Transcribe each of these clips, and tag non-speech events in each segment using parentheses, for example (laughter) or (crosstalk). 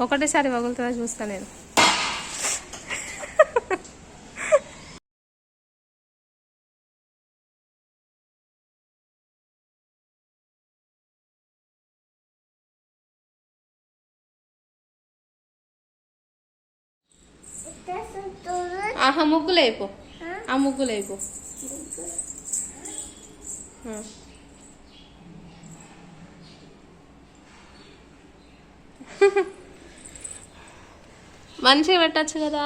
ఒకటేసారి వగులుతుందా చూస్తా నేను. ఆహా ముగ్గులు అయిపో. ఆ ముగ్గులు అయిపో. Ha (laughs) ha. మంచిగా పెట్టచ్చు కదా.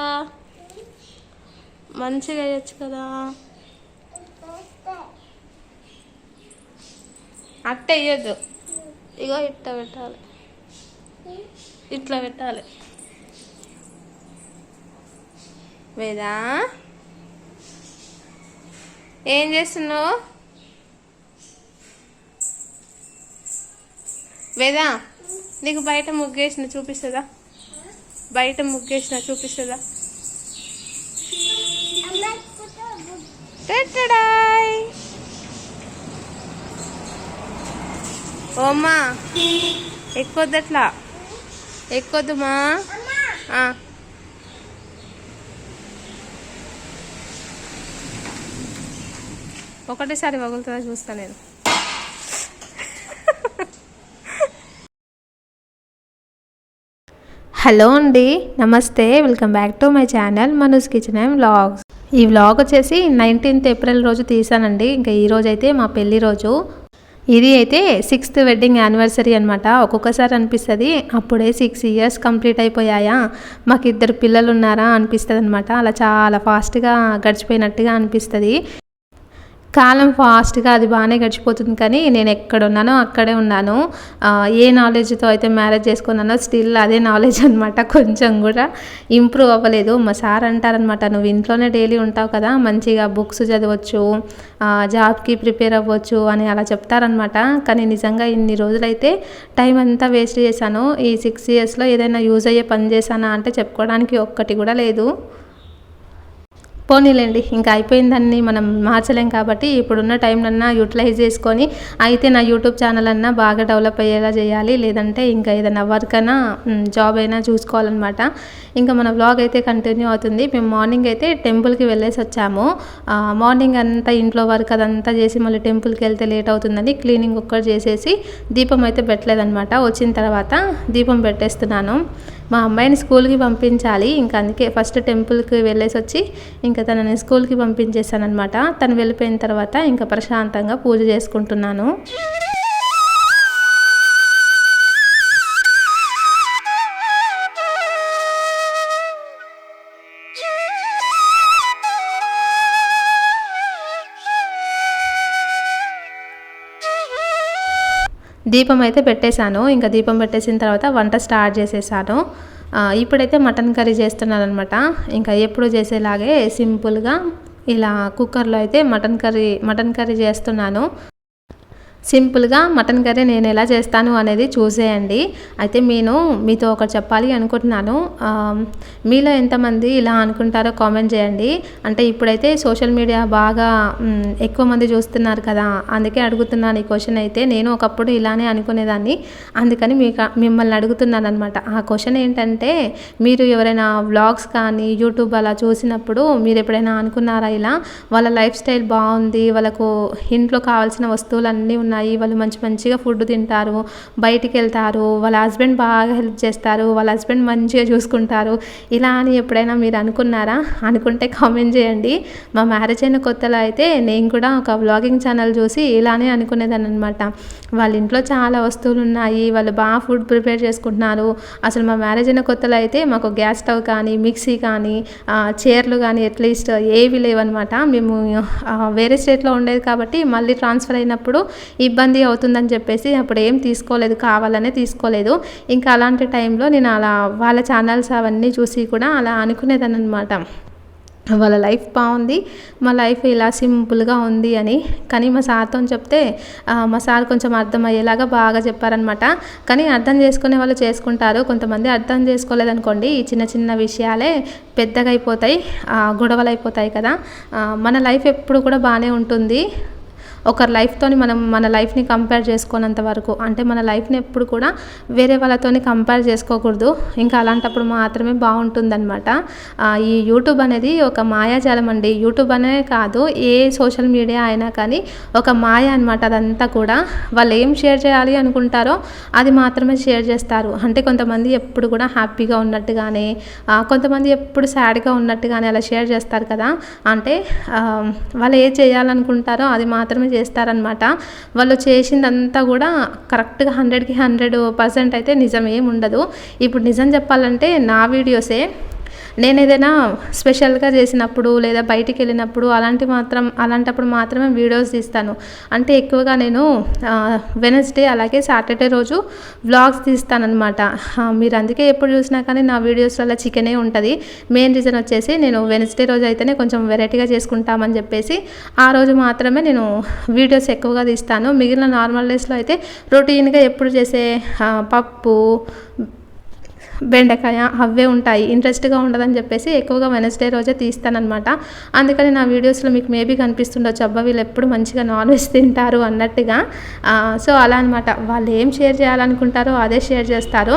మంచిగా వేయచ్చు కదా. అట్ట వేయద్దు ఇగో ఇట్లా పెట్టాలి. ఇట్లా పెట్టాలి. వేదా? ఏం చేస్తున్నావు? వేదా? నీకు బయట ముగ్గేసిన చూపిస్తుందా? బయట ముగ్గేసిన చూపిస్తుందా? ఓమ్మా ఎక్కువద్దు ఎక్కొద్దు అట్లా ఎక్కొద్దు మా ఒకటేసారి పగులుతుందా చూస్తా నేను. హలో అండి నమస్తే. Welcome back to my channel Manu's kitchen and vlogs. ఈ వ్లాగ్ వచ్చేసి నైన్టీన్త్ ఏప్రిల్ రోజు తీసానండి. ఇంకా ఈ రోజు అయితే మా పెళ్ళి రోజు. ఇది అయితే సిక్స్త్ వెడ్డింగ్ యానివర్సరీ అనమాట ఒక్కొక్కసారి అనిపిస్తుంది అప్పుడే సిక్స్ ఇయర్స్ కంప్లీట్ అయిపోయాయా? మాకు ఇద్దరు పిల్లలు ఉన్నారా అనిపిస్తుంది అనమాట అలా చాలా ఫాస్ట్గా గడిచిపోయినట్టుగా అనిపిస్తుంది. కాలం ఫాస్ట్గా అది బాగానే గడిచిపోతుంది కానీ నేను ఎక్కడ ఉన్నానో అక్కడే ఉన్నాను. ఏ నాలెడ్జ్తో అయితే మ్యారేజ్ చేసుకున్నానో స్టిల్ అదే నాలెడ్జ్ అనమాట కొంచెం కూడా ఇంప్రూవ్ అవ్వలేదు. మా సార్ అంటారనమాట నువ్వు ఇంట్లోనే డైలీ ఉంటావు కదా మంచిగా బుక్స్ చదవచ్చు జాబ్కి ప్రిపేర్ అవ్వచ్చు అని అలా చెప్తారనమాట కానీ నిజంగా ఇన్ని రోజులైతే టైం అంతా వేస్ట్ చేశాను. ఈ సిక్స్ ఇయర్స్లో ఏదైనా యూజ్ అయ్యే పని చేశానా అంటే చెప్పుకోవడానికి ఒక్కటి కూడా లేదు. పోనీలేండి ఇంకా అయిపోయిందని మనం మార్చలేం కాబట్టి ఇప్పుడున్న టైంలన్నా యూటిలైజ్ చేసుకొని అయితే నా యూట్యూబ్ ఛానల్ అన్నా బాగా డెవలప్ అయ్యేలా చేయాలి లేదంటే ఇంకా ఏదైనా వర్క్ అయినా జాబ్ అయినా చూసుకోవాలన్నమాట. ఇంకా మన వ్లాగ్ అయితే కంటిన్యూ అవుతుంది. మేము మార్నింగ్ అయితే టెంపుల్కి వెళ్ళేసి వచ్చాము. మార్నింగ్ అంతా ఇంట్లో వర్క్ అదంతా చేసి మళ్ళీ టెంపుల్కి వెళ్తే లేట్ అవుతుందని క్లీనింగ్ ఒక్కటి చేసేసి దీపం అయితే పెట్టలేదన్నమాట. వచ్చిన తర్వాత దీపం పెట్టేస్తున్నాను. మా అమ్మాయిని స్కూల్కి పంపించాలి. ఇంకా అందుకే ఫస్ట్ టెంపుల్కి వెళ్ళేసి వచ్చి ఇంకా తనని స్కూల్కి పంపించేసానమాట తను వెళ్ళిపోయిన తర్వాత ఇంకా ప్రశాంతంగా పూజ చేసుకుంటున్నాను. దీపం అయితే పెట్టేశాను. ఇంకా దీపం పెట్టేసిన తర్వాత వంట స్టార్ట్ చేసేసాను. ఇప్పుడైతే మటన్ కర్రీ చేస్తున్నాను అనమాట ఇంకా ఎప్పుడు చేసేలాగే సింపుల్గా ఇలా కుక్కర్లో అయితే మటన్ కర్రీ మటన్ కర్రీ చేస్తున్నాను. సింపుల్గా మటన్ కర్రీ నేను ఎలా చేస్తాను అనేది చూసేయండి. అయితే నేను మీతో ఒకటి చెప్పాలి అనుకుంటున్నాను. మీలో ఎంతమంది ఇలా అనుకుంటారో కామెంట్ చేయండి. అంటే ఇప్పుడైతే సోషల్ మీడియా బాగా ఎక్కువ మంది చూస్తున్నారు కదా అందుకే అడుగుతున్నాను ఈ క్వశ్చన్ అయితే. నేను ఒకప్పుడు ఇలానే అనుకునేదాన్ని. అందుకని మీకు మిమ్మల్ని అడుగుతున్నాను అనమాట ఆ క్వశ్చన్ ఏంటంటే మీరు ఎవరైనా వ్లాగ్స్ కానీ యూట్యూబ్ అలా చూసినప్పుడు మీరు ఎప్పుడైనా అనుకున్నారా ఇలా? వాళ్ళ లైఫ్ స్టైల్ బాగుంది వాళ్ళకు ఇంట్లో కావాల్సిన వస్తువులు అన్నీ ఉన్నాయి వాళ్ళు మంచి మంచిగా ఫుడ్ తింటారు బయటికి వెళ్తారు వాళ్ళ హస్బెండ్ బాగా హెల్ప్ చేస్తారు వాళ్ళ హస్బెండ్ మంచిగా చూసుకుంటారు. ఇలా అని ఎప్పుడైనా మీరు అనుకున్నారా? అనుకుంటే కామెంట్ చేయండి. మా మ్యారేజ్ అయిన కొత్తలో అయితే నేను కూడా ఒక వ్లాగింగ్ ఛానల్ చూసి ఇలానే అనుకునేదాన్ని అనమాట వాళ్ళ ఇంట్లో చాలా వస్తువులు ఉన్నాయి వాళ్ళు బాగా ఫుడ్ ప్రిపేర్ చేసుకుంటున్నారు. అసలు మా మ్యారేజ్ అయిన కొత్తలో అయితే మాకు గ్యాస్ స్టవ్ కానీ మిక్సీ కానీ చైర్లు కానీ అట్లీస్ట్ ఏవి లేవన్నమాట. మేము వేరే స్టేట్లో ఉండేది కాబట్టి మళ్ళీ ట్రాన్స్ఫర్ అయినప్పుడు ఇబ్బంది అవుతుందని చెప్పేసి అప్పుడు ఏం తీసుకోలేదు కావాలనే తీసుకోలేదు. ఇంకా అలాంటి టైంలో నేను అలా వాళ్ళ ఛానల్స్ అవన్నీ చూసి కూడా అలా అనుకునేదాన్ని అనమాట వాళ్ళ లైఫ్ బాగుంది మా లైఫ్ ఇలా సింపుల్గా ఉంది అని. కానీ మా సార్తో చెప్తే మా సార్ కొంచెం అర్థమయ్యేలాగా బాగా చెప్పారనమాట. కానీ అర్థం చేసుకునే వాళ్ళు చేసుకుంటారు. కొంతమంది అర్థం చేసుకోలేదనుకోండి ఈ చిన్న చిన్న విషయాలే పెద్దగా అయిపోతాయి గొడవలు అయిపోతాయి కదా. మన లైఫ్ ఎప్పుడు కూడా బాగానే ఉంటుంది. ఒకరి లైఫ్తోని మనం మన లైఫ్ని కంపేర్ చేసుకోనంత వరకు అంటే మన లైఫ్ని ఎప్పుడు కూడా వేరే వాళ్ళతోని కంపేర్ చేసుకోకూడదు. ఇంకా అలాంటప్పుడు మాత్రమే బాగుంటుందన్నమాట. ఈ యూట్యూబ్ అనేది ఒక మాయాజాలం అండి. యూట్యూబ్ అనే కాదు ఏ సోషల్ మీడియా అయినా కానీ ఒక మాయ అనమాట అదంతా కూడా. వాళ్ళు ఏం షేర్ చేయాలి అనుకుంటారో అది మాత్రమే షేర్ చేస్తారు. అంటే కొంతమంది ఎప్పుడు కూడా హ్యాపీగా ఉన్నట్టుగానే కొంతమంది ఎప్పుడు సాడ్గా ఉన్నట్టుగానే అలా షేర్ చేస్తారు కదా. అంటే వాళ్ళు ఏ చేయాలనుకుంటారో అది మాత్రమే చేస్తారనమాట వాళ్ళు చేసిందంతా కూడా కరెక్ట్గా హండ్రెడ్కి హండ్రెడ్ పర్సెంట్ అయితే నిజం ఏమి ఉండదు. ఇప్పుడు నిజం చెప్పాలంటే నా వీడియోసే నేను ఏదైనా స్పెషల్గా చేసినప్పుడు లేదా బయటికి వెళ్ళినప్పుడు అలాంటి మాత్రం అలాంటప్పుడు మాత్రమే వీడియోస్ తీస్తాను. అంటే ఎక్కువగా నేను వెనస్డే అలాగే సాటర్డే రోజు వ్లాగ్స్ తీస్తానమాట మీరు అందుకే ఎప్పుడు చూసినా కానీ నా వీడియోస్లలో చికెనే ఉంటుంది. మెయిన్ రీజన్ వచ్చేసి నేను వెనస్డే రోజు అయితేనే కొంచెం వెరైటీగా చేసుకుంటామని చెప్పేసి ఆ రోజు మాత్రమే నేను వీడియోస్ ఎక్కువగా తీస్తాను. మిగిలిన నార్మల్ డేస్లో అయితే రొటీన్గా ఎప్పుడు చేసే పప్పు బెండకాయ అవే ఉంటాయి. ఇంట్రెస్ట్గా ఉండదని చెప్పేసి ఎక్కువగా వెనస్డే రోజే తీస్తానమాట అందుకని నా వీడియోస్లో మీకు మేబీ కనిపిస్తుండొచ్చు అబ్బా వీళ్ళు ఎప్పుడు మంచిగా నాన్ వెజ్ తింటారు అన్నట్టుగా. సో అలా అనమాట వాళ్ళు ఏం షేర్ చేయాలనుకుంటారో అదే షేర్ చేస్తారు.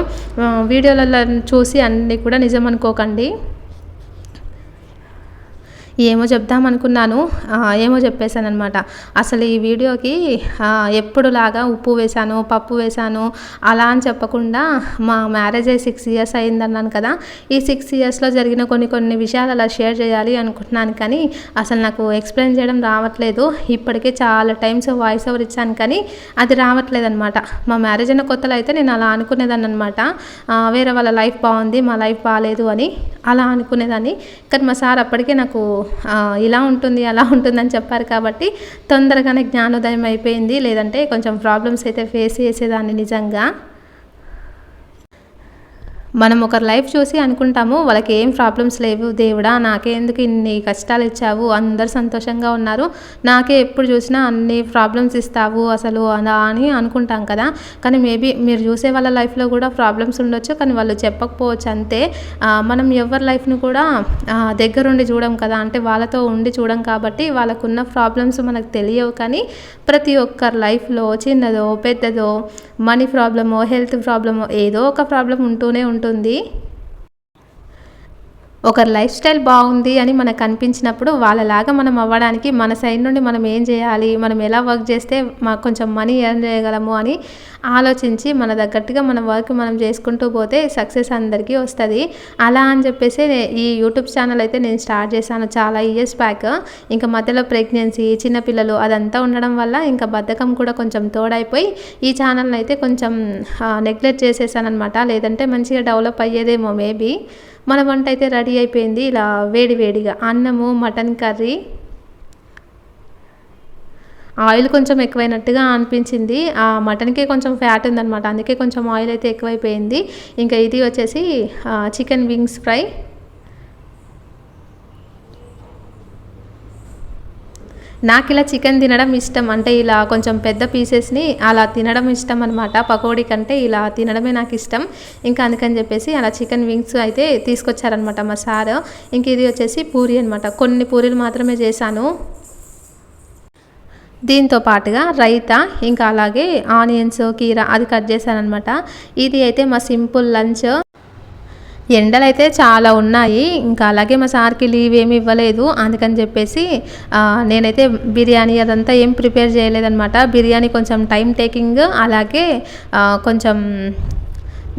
వీడియోలలో చూసి అన్నీ కూడా నిజం అనుకోకండి. ఏమో చెప్దామనుకున్నాను ఏమో చెప్పేశానమాట అసలు ఈ వీడియోకి ఎప్పుడులాగా ఉప్పు వేశాను పప్పు వేశాను అలా అని చెప్పకుండా మా మ్యారేజ్ అయ్యి సిక్స్ ఇయర్స్ అయిందన్నాను కదా. ఈ సిక్స్ ఇయర్స్లో జరిగిన కొన్ని కొన్ని విషయాలు అలా షేర్ చేయాలి అనుకుంటున్నాను కానీ అసలు నాకు ఎక్స్ప్లెయిన్ చేయడం రావట్లేదు. ఇప్పటికే చాలా టైమ్స్ వాయిస్ ఓవర్ ఇచ్చాను కానీ అది రావట్లేదు అనమాట మా మ్యారేజ్ అయిన కొత్తలో అయితే నేను అలా అనుకునేదాన్ని అనమాట వేరే వాళ్ళ లైఫ్ బాగుంది మా లైఫ్ బాగాలేదు అని అలా అనుకునేదాన్ని. కానీ మా సార్ అప్పటికే నాకు ఇలా ఉంటుంది అలా ఉంటుందని చెప్పారు కాబట్టి తొందరగానే జ్ఞానోదయం అయిపోయింది. లేదంటే కొంచెం ప్రాబ్లమ్స్ అయితే ఫేస్ చేసేదాన్ని నిజంగా. మనం ఒకరి లైఫ్ చూసి అనుకుంటాము వాళ్ళకి ఏం ప్రాబ్లమ్స్ లేవు దేవుడా నాకే ఎందుకు ఇన్ని కష్టాలు ఇచ్చావు అందరు సంతోషంగా ఉన్నారు నాకే ఎప్పుడు చూసినా అన్ని ప్రాబ్లమ్స్ ఇస్తావు అసలు అలా అని అనుకుంటాం కదా. కానీ మేబీ మీరు చూసే వాళ్ళ లైఫ్లో కూడా ప్రాబ్లమ్స్ ఉండొచ్చు కానీ వాళ్ళు చెప్పకపోవచ్చు అంతే. మనం ఎవరి లైఫ్ని కూడా దగ్గరుండి చూడం కదా. అంటే వాళ్ళతో ఉండి చూడం కాబట్టి వాళ్ళకున్న ప్రాబ్లమ్స్ మనకు తెలియవు కానీ ప్రతి ఒక్కరి లైఫ్లో చిన్నదో పెద్దదో మనీ ప్రాబ్లమో హెల్త్ ప్రాబ్లమో ఏదో ఒక ప్రాబ్లం ఉంటూనే ఉంటుంది ఉంటుంది. ఒకరి లైఫ్ స్టైల్ బాగుంది అని మనకు అనిపించినప్పుడు వాళ్ళలాగా మనం అవ్వడానికి మన సైడ్ నుండి మనం ఏం చేయాలి మనం ఎలా వర్క్ చేస్తే మాకు కొంచెం మనీ ఎర్న్ చేయగలము అని ఆలోచించి మన తగ్గట్టుగా మన వర్క్ మనం చేసుకుంటూ పోతే సక్సెస్ అందరికీ వస్తుంది. అలా అని చెప్పేసి ఈ యూట్యూబ్ ఛానల్ అయితే నేను స్టార్ట్ చేశాను చాలా ఇయర్స్ బ్యాక్. ఇంకా మధ్యలో ప్రెగ్నెన్సీ చిన్నపిల్లలు అదంతా ఉండడం వల్ల ఇంకా బద్ధకం కూడా కొంచెం తోడైపోయి ఈ ఛానల్ని అయితే కొంచెం నెగ్లెక్ట్ చేసేసాను అనమాట లేదంటే మంచిగా డెవలప్ అయ్యేదేమో మేబీ మన వంట అయితే రెడీ అయిపోయింది. ఇలా వేడి వేడిగా అన్నము మటన్ కర్రీ. ఆయిల్ కొంచెం ఎక్కువైనట్టుగా అనిపించింది. ఆ మటన్కే కొంచెం ఫ్యాట్ ఉందన్నమాట. అందుకే కొంచెం ఆయిల్ అయితే ఎక్కువైపోయింది. ఇంకా ఇది వచ్చేసి చికెన్ వింగ్స్ ఫ్రై. నాకు ఇలా చికెన్ తినడం ఇష్టం. అంటే ఇలా కొంచెం పెద్ద పీసెస్ని అలా తినడం ఇష్టం అనమాట పకోడీ కంటే ఇలా తినడమే నాకు ఇష్టం. ఇంకా అందుకని చెప్పేసి అలా చికెన్ వింగ్స్ అయితే తీసుకొచ్చారనమాట మా సార్. ఇంక ఇది వచ్చేసి పూరి అనమాట కొన్ని పూరీలు మాత్రమే చేశాను. దీంతో పాటుగా రైతా ఇంకా అలాగే ఆనియన్స్ కీర అది కట్ చేశాను అనమాట ఇది అయితే మా సింపుల్ లంచ్. ఎండలు అయితే చాలా ఉన్నాయి. ఇంకా అలాగే మా సార్కి లీవ్ ఏమి ఇవ్వలేదు. అందుకని చెప్పేసి నేనైతే బిర్యానీ అదంతా ఏం ప్రిపేర్ చేయలేదనమాట బిర్యానీ కొంచెం టైం టేకింగ్ అలాగే కొంచెం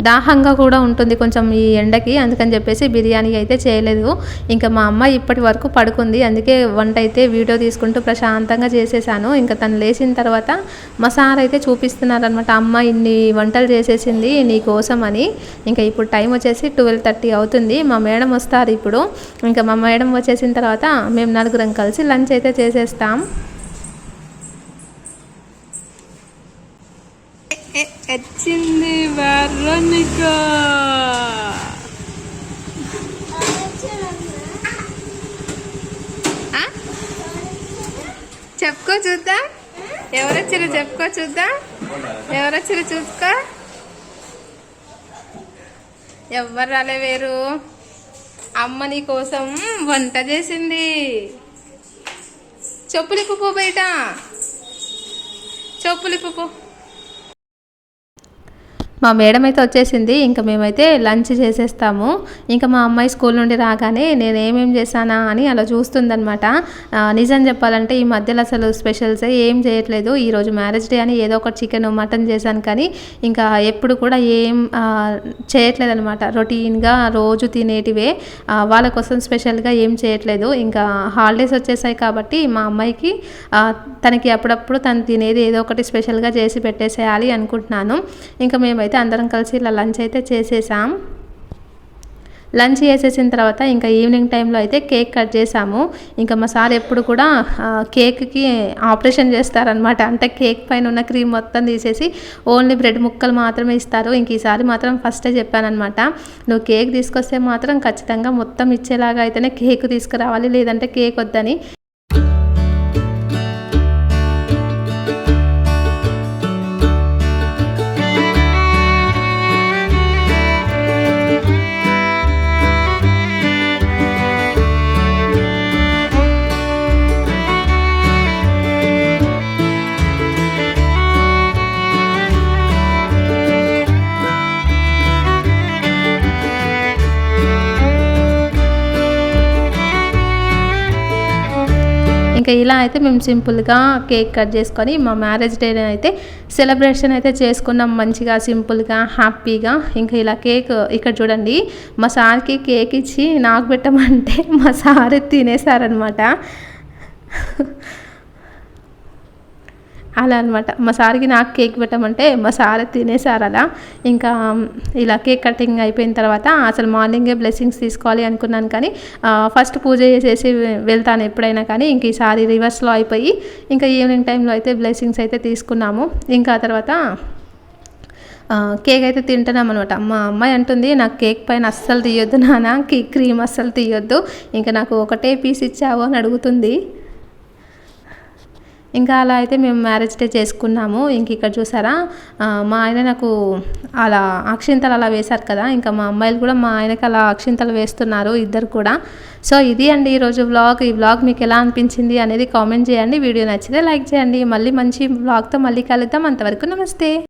దాహంగా కూడా ఉంటుంది కొంచెం ఈ ఎండకి. అందుకని చెప్పేసి బిర్యానీ అయితే చేయలేదు. ఇంకా మా అమ్మ ఇప్పటి వరకు పడుకుంది. అందుకే వంట అయితే వీడియో తీసుకుంటూ ప్రశాంతంగా చేసేసాను. ఇంకా తను లేచిన తర్వాత మా సార్ అయితే చూపిస్తున్నారనమాట అమ్మ ఇన్ని వంటలు చేసేసింది నీ కోసం అని. ఇంకా ఇప్పుడు టైం వచ్చేసి ట్వెల్వ్ థర్టీ అవుతుంది. మా మేడం వస్తారు ఇప్పుడు. ఇంకా మా మేడం వచ్చేసిన తర్వాత మేము నలుగురం కలిసి లంచ్ అయితే చేసేస్తాం. వచ్చింది వెర్రనిక. చెప్పుకో చూద్దాం? ఎవరొచ్చారో చెప్పుకో చూద్దాం? ఎవరొచ్చారో చూసుకో? ఎవ్వరు రాలే వేరు. అమ్మ నీ కోసం వంట చేసింది. చెప్పులు ఇప్పు బయట. చెప్పులు ఇప్పు పో. మా మేడం అయితే వచ్చేసింది ఇంకా మేమైతే లంచ్ చేసేస్తాము. ఇంకా మా అమ్మాయి స్కూల్ నుండి రాగానే నేను ఏమేం చేశానా అని అలా చూస్తుందనమాట నిజం చెప్పాలంటే ఈ మధ్యలో అసలు స్పెషల్స్ ఏం చేయట్లేదు. ఈరోజు మ్యారేజ్ డే అని ఏదో ఒక చికెన్ మటన్ చేశాను కానీ ఇంకా ఎప్పుడు కూడా ఏం చేయట్లేదు అనమాట రొటీన్గా రోజు తినేటివే. వాళ్ళ కోసం స్పెషల్గా ఏం చేయట్లేదు. ఇంకా హాలిడేస్ వచ్చేసాయి కాబట్టి మా అమ్మాయికి తనకి అప్పుడప్పుడు తను తినేది ఏదో ఒకటి స్పెషల్గా చేసి పెట్టేసేయాలి అనుకుంటున్నాను. ఇంకా మేమైతే అయితే అందరం కలిసి ఇలా లంచ్ అయితే చేసేసాం. లంచ్ చేసేసిన తర్వాత ఇంకా ఈవినింగ్ టైంలో అయితే కేక్ కట్ చేసాము. ఇంకా మా సార్ ఎప్పుడు కూడా కేక్కి ఆపరేషన్ చేస్తారనమాట అంటే కేక్ పైన ఉన్న క్రీమ్ మొత్తం తీసేసి ఓన్లీ బ్రెడ్ ముక్కలు మాత్రమే ఇస్తారు. ఇంక ఈసారి మాత్రం ఫస్టే చెప్పానమాట నువ్వు కేక్ తీసుకొస్తే మాత్రం ఖచ్చితంగా మొత్తం ఇచ్చేలాగా అయితేనే కేక్ తీసుకురావాలి. లేదంటే కేక్ వద్దని ఇంకా ఇలా అయితే మేము సింపుల్గా కేక్ కట్ చేసుకొని మా మ్యారేజ్ డే అయితే సెలబ్రేషన్ అయితే చేసుకున్నాం మంచిగా సింపుల్గా హ్యాపీగా. ఇంకా ఇలా కేక్ ఇక్కడ చూడండి మా సార్కి కేక్ ఇచ్చి నాకు పెట్టమంటే మా సార్ తినేసారనమాట అలా అనమాట మా సార్కి నాకు కేక్ పెట్టమంటే మా సార్ తినేసారు అలా. ఇంకా ఇలా కేక్ కటింగ్ అయిపోయిన తర్వాత అసలు మార్నింగే బ్లెస్సింగ్స్ తీసుకోవాలి అనుకున్నాను కానీ ఫస్ట్ పూజ చేసేసి వెళ్తాను ఎప్పుడైనా కానీ ఇంక ఈసారి రివర్స్లో అయిపోయి ఇంకా ఈవినింగ్ టైంలో అయితే బ్లెస్సింగ్స్ అయితే తీసుకున్నాము. ఇంకా తర్వాత కేక్ అయితే తింటున్నాం అనమాట మా అమ్మాయి అంటుంది నాకు కేక్ పైన అస్సలు తీయొద్దు నాన్న కేక్ క్రీమ్ అస్సలు తీయొద్దు. ఇంకా నాకు ఒకటే పీస్ ఇచ్చావు అని అడుగుతుంది. ఇంకా అలా అయితే మేము మ్యారేజ్ డే చేసుకున్నాము. ఇంక ఇక్కడ చూసారా? మా ఆయన నాకు అలా అక్షింతలు అలా వేశారు కదా. ఇంకా మా అమ్మాయిలు కూడా మా ఆయనకి అలా అక్షింతలు వేస్తున్నారు ఇద్దరు కూడా. సో ఇది అండి ఈరోజు వ్లాగ్ ఈ వ్లాగ్ మీకు ఎలా అనిపించింది అనేది కామెంట్ చేయండి. వీడియో నచ్చితే లైక్ చేయండి. మళ్ళీ మంచి వ్లాగ్తో మళ్ళీ కలుద్దాం. అంతవరకు నమస్తే.